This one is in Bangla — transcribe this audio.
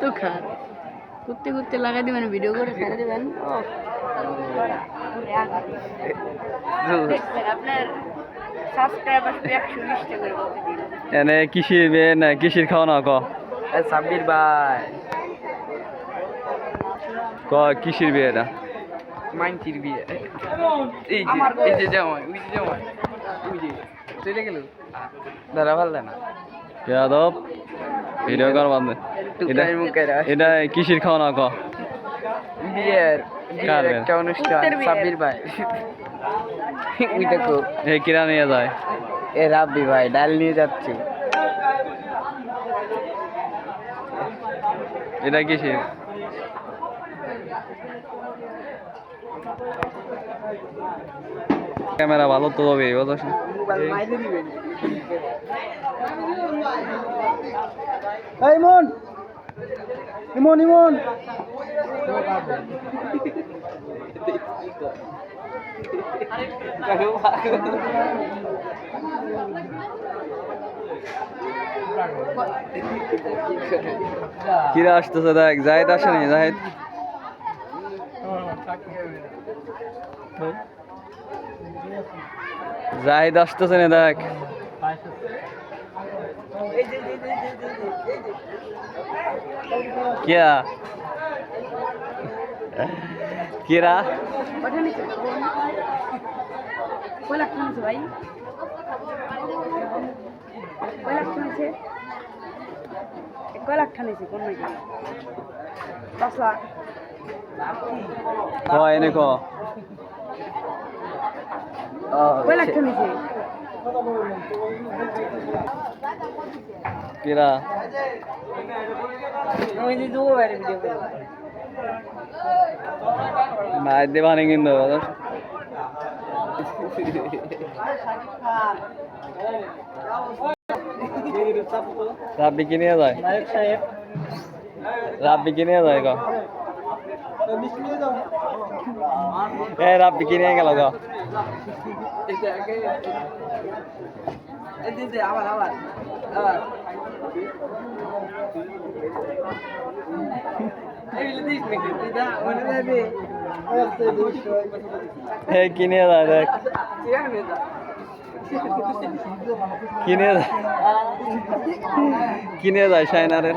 তো খার ঘুরতে ঘুরতে লাগাই দিবেন ভিডিও করে ছেড়ে দিবেন? এনে কৃষির বিয়ে না খাওয়া না ক। সাব্বির ভাই। ক কৃষির বিয়ে মাইনটির বিয়ে। এই যে এই যে জামাই ওই যে জামাই ওই যে। চলে গেল? দাদা ভালো না। যাদব ভিডিও কর এটা এটা কৃষির খাওয়া না ক? বিয়ের বিয়ের একটা অনুষ্ঠান সাব্বির ভাই। ওই দেখো। এ কিরা নিয়ে যায়? এ রাব্বি ভাই ডাল নিয়ে যাচ্ছে। এটা কৃষির ক্যামেরা ভালো তো হবে এই এই মন ইমন ইমন। কিরা আসতেছে দেখ জাহিদ আসেনি জাহিদ। জাহিদ আসতেছে না দেখ। কিয়া? কিরা? কয় ভাই কয় লাখ কয় নিচ্ছে কোন নাকি পাঁচ লাখ ক এনে কয় লাখ নিচ্ছে কিরা? ওই যে দুবো বাইরে ভিডিও করে মায়ের দিয়ে ভানি কিন্তু রাব্বি কিনে যায় রাব্বি কিনে যায় ক? মিষ্টি নিয়ে যাও এ রাব্বি কিনে গেল ক এটা আগে এই যে, যে, আবার আবার আবার এই বলে দিস নাকি তুই দা মনে যাবে এ কিনে যায় দেখ চেয়ার দা কিনে যায় কিনে যায় শাইনারের